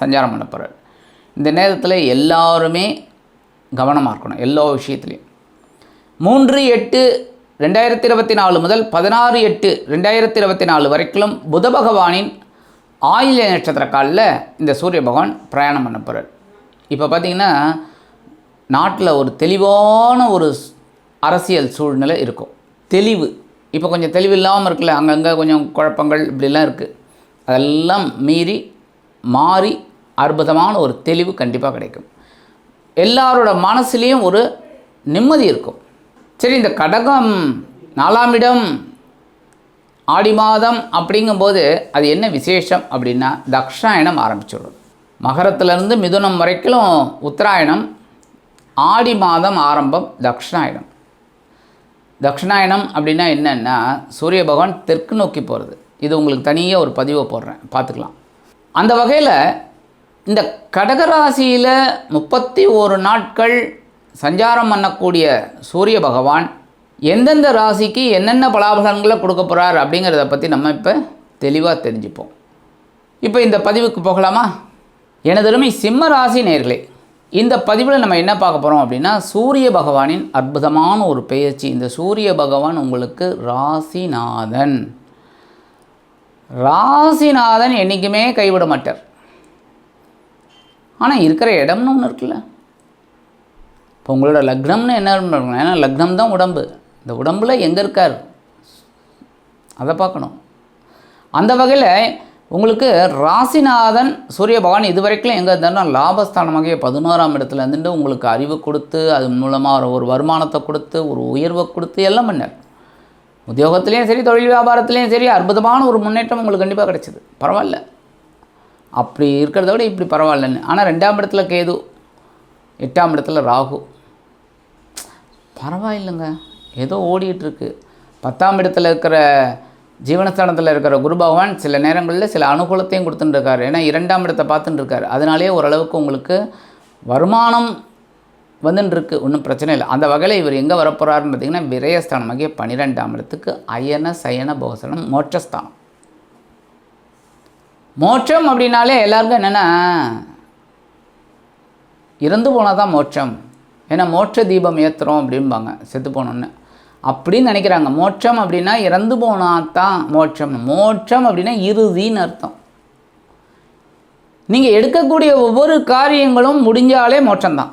சஞ்சாரம் பண்ண போகிறார் இந்த நேரத்தில் எல்லாருமே கவனமாக இருக்கணும் எல்லா விஷயத்துலையும். மூன்று எட்டு ரெண்டாயிரத்தி இருபத்தி நாலு முதல் பதினாறு எட்டு ரெண்டாயிரத்தி இருபத்தி நாலு வரைக்கும் புத பகவானின் ஆயில்ய நட்சத்திர காலில் இந்த சூரிய பகவான் பிரயாணம் பண்ண போகிறார் இப்போ பார்த்திங்கன்னா நாட்டில் ஒரு தெளிவான ஒரு அரசியல் சூழ்நிலை இருக்கும். தெளிவு. இப்போ கொஞ்சம் தெளிவு இல்லாமல் இருக்குல்ல அங்கங்கே கொஞ்சம் குழப்பங்கள் இப்படிலாம் இருக்குது அதெல்லாம் மீறி மாறி அற்புதமான ஒரு தெளிவு கண்டிப்பாக கிடைக்கும். எல்லாரோட மனசுலேயும் ஒரு நிம்மதி இருக்கும். சரி இந்த கடகம் நாலாம் இடம் ஆடி மாதம் அப்படிங்கும்போது அது என்ன விசேஷம் அப்படின்னா தக்ஷாயணம் ஆரம்பிச்சிடும் மகரத்துலேருந்து மிதுனம் வரைக்கும் உத்தராயணம் ஆடி மாதம் ஆரம்பம் தக்ஷாயணம். தக்ஷணாயணம் அப்படின்னா என்னென்னா சூரிய பகவான் தெற்கு நோக்கி போகிறது இது உங்களுக்கு தனியாக ஒரு பதிவை போடுறேன். பார்த்துக்கலாம். அந்த வகையில் இந்த கடகராசியில் முப்பத்தி ஒரு நாட்கள் சஞ்சாரம் பண்ணக்கூடிய சூரிய பகவான் எந்தெந்த ராசிக்கு என்னென்ன பலாபலன்களை கொடுக்க போகிறார் அப்படிங்கிறத பற்றி நம்ம இப்போ தெளிவாக தெரிஞ்சுப்போம். இப்போ இந்த பதிவுக்கு போகலாமா? எனதருமை சிம்ம ராசி நேர்களே இந்த பதிவில் நம்ம என்ன பார்க்க போகிறோம் அப்படின்னா சூரிய பகவானின் அற்புதமான ஒரு பெயர்ச்சி. இந்த சூரிய பகவான் உங்களுக்கு ராசிநாதன். ராசிநாதன் என்றைக்குமே கைவிட மாட்டார் ஆனால் இருக்கிற இடம்னு ஒன்று இருக்குல்ல. இப்போ உங்களோட லக்னம்னு என்ன ஏன்னா லக்னம் தான் உடம்பு. இந்த உடம்பில் எங்கே இருக்கார்? அதை பார்க்கணும். அந்த வகையில் உங்களுக்கு ராசிநாதன் சூரிய பகவான் இது வரைக்கும் எங்கே இருந்தாருன்னா லாபஸ்தானமாக பதினோராம் இடத்துல இருந்துட்டு உங்களுக்கு அறிவு கொடுத்து அது மூலமாக ஒரு வருமானத்தை கொடுத்து ஒரு உயர்வை கொடுத்து எல்லாம் பண்ணார். உத்தியோகத்துலேயும் சரி தொழில் வியாபாரத்துலேயும் சரி அற்புதமான ஒரு முன்னேற்றம் உங்களுக்கு கண்டிப்பாக கிடைச்சிது. பரவாயில்ல. அப்படி இருக்கிறத விட இப்படி பரவாயில்லன்னு. ஆனால் ரெண்டாம் இடத்துல கேது எட்டாம் இடத்துல ராகு. பரவாயில்லைங்க. ஏதோ ஓடிட்டுருக்கு. பத்தாம் இடத்துல இருக்கிற ஜீவனஸ்தானத்தில் இருக்கிற குரு பகவான் சில நேரங்களில் சில அனுகூலத்தையும் கொடுத்துட்டுருக்காரு. ஏன்னா இரண்டாம் இடத்தை பார்த்துட்டுருக்காரு. அதனாலேயே ஓரளவுக்கு உங்களுக்கு வருமானம் வந்துருக்கு ஒன்றும் பிரச்சனை இல்லை. அந்த வகையில் இவர் எங்கே வரப்போகிறாருன்னு பார்த்தீங்கன்னா விரயஸ்தானமாகிய பன்னிரெண்டாம் இடத்துக்கு அயன சயன போகசனம் மோட்சஸ்தானம். மோட்சம் அப்படின்னாலே எல்லாருக்கும் என்னென்னா இறந்து போனால் தான் மோட்சம். ஏன்னா மோட்ச தீபம் ஏற்றுறோம் அப்படிம்பாங்க செத்து போனோன்னு. அப்படின்னு நினைக்கிறாங்க. மோட்சம் அப்படின்னா இறந்து போனால் தான் மோட்சம். மோட்சம் அப்படின்னா இறுதின்னு அர்த்தம். நீங்கள் எடுக்கக்கூடிய ஒவ்வொரு காரியங்களும் முடிஞ்சாலே மோட்சம்தான்.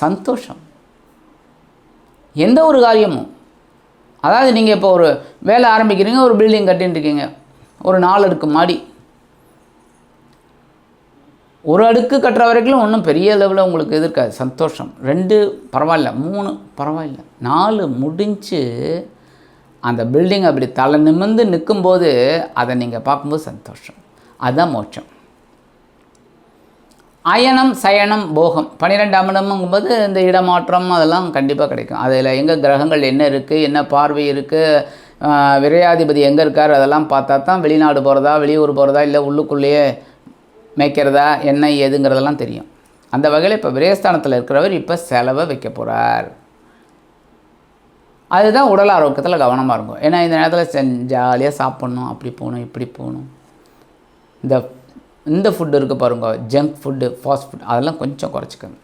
சந்தோஷம். எந்த ஒரு காரியமும் அதாவது நீங்கள் இப்போ ஒரு வேலை ஆரம்பிக்கிறீங்க ஒரு பில்டிங் கட்டின்னு இருக்கீங்க ஒரு நாலு அடுக்கு மாடி. ஒரு அடுக்கு கட்டுற வரைக்கும் ஒன்றும் பெரிய லெவலில் உங்களுக்கு எதிர்க்காது சந்தோஷம். ரெண்டு பரவாயில்ல மூணு பரவாயில்ல. நாலு முடிஞ்சு அந்த பில்டிங் அப்படி தலை நிமிர்ந்து நிற்கும்போது அதை நீங்கள் பார்க்கும்போது சந்தோஷம். அதுதான் மோட்சம். அயனம் சயனம் போகம். பன்னிரெண்டாம் இடம்ங்கும்போது இந்த இடமாற்றம் அதெல்லாம் கண்டிப்பாக கிடைக்கும். அதில் எங்கே கிரகங்கள் என்ன இருக்குது என்ன பார்வை இருக்குது விரையாதிபதி எங்கே இருக்கார் அதெல்லாம் பார்த்தா தான் வெளிநாடு போகிறதா வெளியூர் போகிறதா இல்லை உள்ளுக்குள்ளேயே மேய்க்கிறதா என்ன ஏதுங்கிறதெல்லாம் தெரியும். அந்த வகையில் இப்போ விரயஸ்தானத்தில் இருக்கிறவர் இப்போ செலவை வைக்க போகிறார் அதுதான் உடல் ஆரோக்கியத்தில் கவனமாக இருக்கும். ஏன்னா இந்த நேரத்தில் ஜாலியாக சாப்பிட்ணும் அப்படி போகணும் இப்படி போகணும். இந்த இந்த ஃபுட்டு இருக்குது பாருங்க ஜங்க் ஃபுட்டு ஃபாஸ்ட் ஃபுட் அதெல்லாம் கொஞ்சம் குறைச்சிக்கோங்க.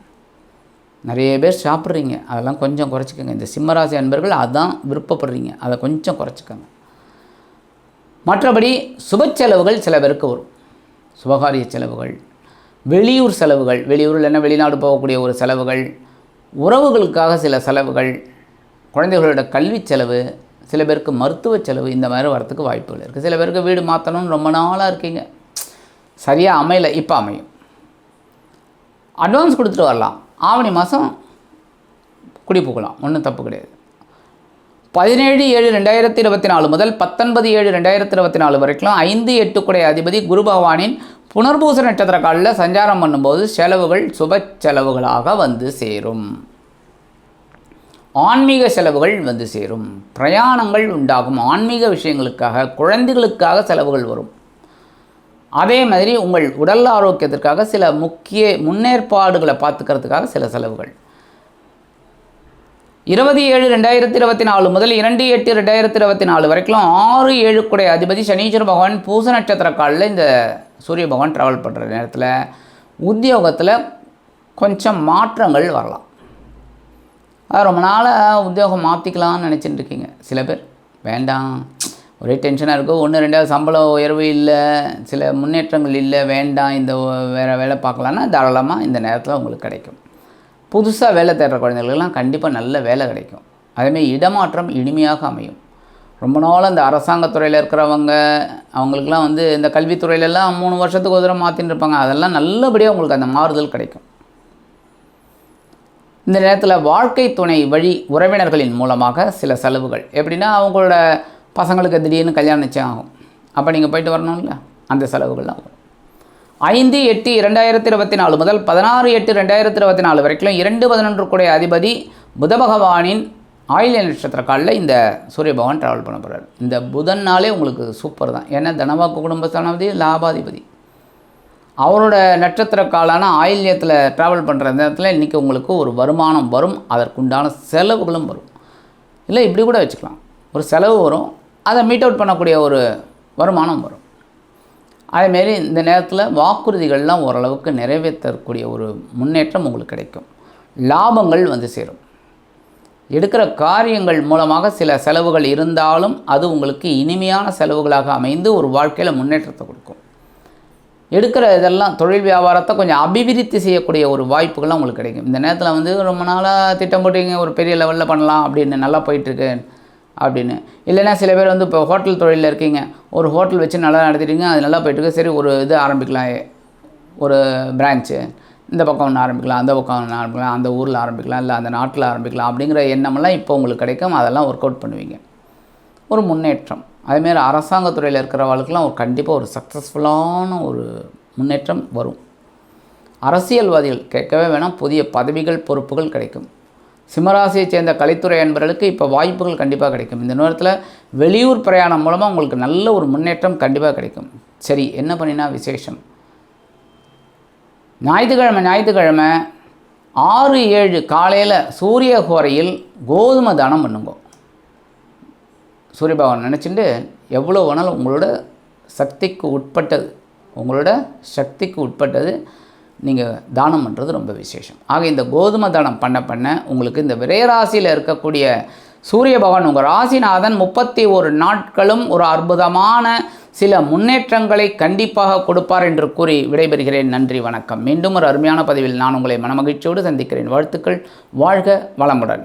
நிறைய பேர் சாப்பிட்றீங்க அதெல்லாம் கொஞ்சம் குறைச்சிக்கோங்க. இந்த சிம்மராசி அன்பர்கள் அதான் விருப்பப்படுறீங்க அதை கொஞ்சம் குறைச்சிக்கோங்க. மற்றபடி சுப செலவுகள் சில பேருக்கு வரும். சுபகாரிய செலவுகள் வெளியூர் செலவுகள் வெளியூரில் என்ன வெளிநாடு போகக்கூடிய ஒரு செலவுகள் உறவுகளுக்காக சில செலவுகள் குழந்தைகளோட கல்வி செலவு சில பேருக்கு மருத்துவ செலவு இந்த மாதிரி வரத்துக்கு வாய்ப்புகள் இருக்குது சில பேருக்கு வீடு மாற்றணும்னு ரொம்ப நாளாக இருக்கீங்க. சரியாக அமையல இப்போ அமையும். அட்வான்ஸ் கொடுத்துட்டு வரலாம். ஆவணி மாதம் குடி போகலாம் ஒன்றும் தப்பு கிடையாது. பதினேழு ஏழு ரெண்டாயிரத்தி இருபத்தி நாலு முதல் பத்தொன்பது ஏழு ரெண்டாயிரத்தி இருபத்தி நாலு வரைக்கும் ஐந்து எட்டு அதிபதி குரு பகவானின் புனர்பூச நட்சத்திர காலில் சஞ்சாரம் பண்ணும்போது செலவுகள் சுப செலவுகளாக வந்து சேரும். ஆன்மீக செலவுகள் வந்து சேரும். பிரயாணங்கள் உண்டாகும். ஆன்மீக விஷயங்களுக்காக குழந்தைகளுக்காக செலவுகள் வரும். அதே மாதிரி உங்கள் உடல் ஆரோக்கியத்திற்காக சில முக்கிய முன்னேற்பாடுகளை பார்த்துக்கிறதுக்காக சில செலவுகள். இருபது ஏழு ரெண்டாயிரத்தி இருபத்தி நாலு முதல் இரண்டு எட்டு ரெண்டாயிரத்தி இருபத்தி நாலு வரைக்கும் ஆறு ஏழு ஏழுக்குடைய அதிபதி சனீஸ்வர பகவான் பூச நட்சத்திர காலில் இந்த சூரிய பகவான் ட்ராவல் பண்ணுற நேரத்தில் உத்தியோகத்தில் கொஞ்சம் மாற்றங்கள் வரலாம். அது ரொம்ப நாளாக உத்தியோகம் மாற்றிக்கலாம்னு நினச்சிட்டு இருக்கீங்க. சில பேர் வேண்டாம். ஒரே டென்ஷனாக இருக்கும். ஒன்று ரெண்டாவது சம்பளம் உயர்வு இல்லை சில முன்னேற்றங்கள் இல்லை வேண்டாம் இந்த வேறு வேலை பார்க்கலான்னா தாராளமாக இந்த நேரத்தில் உங்களுக்கு கிடைக்கும். புதுசாக வேலை தேடுற குழந்தைகளுக்கெல்லாம் கண்டிப்பாக நல்ல வேலை கிடைக்கும். அதேமாதிரி இடமாற்றம் இனிமையாக அமையும். ரொம்ப நாள் அந்த அரசாங்கத்துறையில் இருக்கிறவங்க அவங்களுக்குலாம் வந்து இந்த கல்வித்துறையிலலாம் மூணு வருஷத்துக்கு ஒரு தடவை மாற்றின்னு இருப்பாங்க. அதெல்லாம் நல்லபடியாக உங்களுக்கு அந்த மாறுதல் கிடைக்கும். இந்த நேரத்தில் வாழ்க்கை துணை வழி உறவினர்களின் மூலமாக சில செலவுகள். எப்படின்னா அவங்களோட பசங்களுக்கு திடீர்னு கல்யாணம் நிச்சயம் ஆகும். அப்போ நீங்கள் போயிட்டு வரணும்ல? அந்த செலவுகள்லாம் வரும். ஐந்து எட்டு இரண்டாயிரத்தி இருபத்தி நாலு முதல் பதினாறு எட்டு ரெண்டாயிரத்தி இருபத்தி நாலு வரைக்கும் இரண்டு பதினொன்று கூடிய அதிபதி புத பகவானின் ஆயில்ய நட்சத்திர காலில் இந்த சூரிய பகவான் ட்ராவல் பண்ண போகிறார் இந்த புதன்னாலே உங்களுக்கு சூப்பர் தான். ஏன்னா தனவாக்கு குடும்பஸ்தானாதிபதி லாபாதிபதி. அவரோட நட்சத்திர காலான ஆயில்யத்தில் ட்ராவல் பண்ணுற நேரத்தில் இன்றைக்கி உங்களுக்கு ஒரு வருமானம் வரும். அதற்குண்டான செலவுகளும் வரும். இல்லை இப்படி கூட வச்சுக்கலாம். ஒரு செலவு வரும். அதை மீட் அவுட் பண்ணக்கூடிய ஒரு வருமானம் வரும். அதேமாரி இந்த நேரத்தில் வாக்குறுதிகள்லாம் ஓரளவுக்கு நிறைவேற்றக்கூடிய ஒரு முன்னேற்றம் உங்களுக்கு கிடைக்கும். லாபங்கள் வந்து சேரும். எடுக்கிற காரியங்கள் மூலமாக சில செலவுகள் இருந்தாலும் அது உங்களுக்கு இனிமையான செலவுகளாக அமைந்து ஒரு வாழ்க்கையில் முன்னேற்றத்தை கொடுக்கும். எடுக்கிற இதெல்லாம் தொழில் வியாபாரத்தை கொஞ்சம் அபிவிருத்தி செய்யக்கூடிய ஒரு வாய்ப்புகள்லாம் உங்களுக்கு கிடைக்கும். இந்த நேரத்தில் வந்து ரொம்ப நாளாக திட்டம் போட்டீங்க ஒரு பெரிய லெவலில் பண்ணலாம் அப்படின்னு நல்லா போயிட்டுருக்கு அப்படின்னு. இல்லைன்னா சில பேர் வந்து இப்போ ஹோட்டல் தொழிலில் இருக்கீங்க. ஒரு ஹோட்டல் வச்சு நல்லா நடத்திட்டீங்க. அது நல்லா போயிட்டுருக்கு சரி ஒரு இது ஆரம்பிக்கலாம். ஒரு பிரான்ச்சு இந்த பக்கம் ஒன்று ஆரம்பிக்கலாம். அந்த பக்கம் ஒன்று ஆரம்பிக்கலாம். அந்த ஊரில் ஆரம்பிக்கலாம். இல்லை அந்த நாட்டில் ஆரம்பிக்கலாம். அப்படிங்கிற எண்ணமெல்லாம் இப்போ உங்களுக்கு கிடைக்கும். அதெல்லாம் ஒர்க் அவுட் பண்ணுவீங்க. ஒரு முன்னேற்றம். அதேமாரி அரசாங்கத்துறையில் இருக்கிறவங்களுக்குலாம் ஒரு கண்டிப்பாக ஒரு சக்ஸஸ்ஃபுல்லான ஒரு முன்னேற்றம் வரும். அரசியல்வாதிகள் கேட்கவே வேணாம். புதிய பதவிகள் பொறுப்புகள் கிடைக்கும். சிம்மராசியை சேர்ந்த கலைத்துறை அன்பர்களுக்கு இப்போ வாய்ப்புகள் கண்டிப்பாக கிடைக்கும். இந்த நேரத்தில் வெளியூர் பிரயாணம் மூலமாக உங்களுக்கு நல்ல ஒரு முன்னேற்றம் கண்டிப்பாக கிடைக்கும். சரி என்ன பண்ணினா விசேஷம்? ஞாயிற்றுக்கிழமை ஞாயிற்றுக்கிழமை ஆறு ஏழு காலையில் சூரிய கோரையில் கோதுமை தானம் பண்ணுங்க. சூரிய பகவான் நினச்சிட்டு எவ்வளோ வேணாலும் உங்களோட சக்திக்கு உட்பட்டது உங்களோட சக்திக்கு உட்பட்டது நீங்கள் தானம் பண்ணுறது ரொம்ப விசேஷம். ஆக இந்த கோதுமை தானம் பண்ண பண்ண உங்களுக்கு இந்த விரைராசியில் இருக்கக்கூடிய சூரிய பகவான் உங்கள் ராசிநாதன் முப்பத்தி ஒரு நாட்களும் ஒரு அற்புதமான சில முன்னேற்றங்களை கண்டிப்பாக கொடுப்பார் என்று கூறி விடைபெறுகிறேன். நன்றி வணக்கம். மீண்டும் ஒரு அருமையான பதிவில் நான் உங்களை மனமகிழ்ச்சியோடு சந்திக்கிறேன். வாழ்த்துக்கள். வாழ்க வளமுடன்.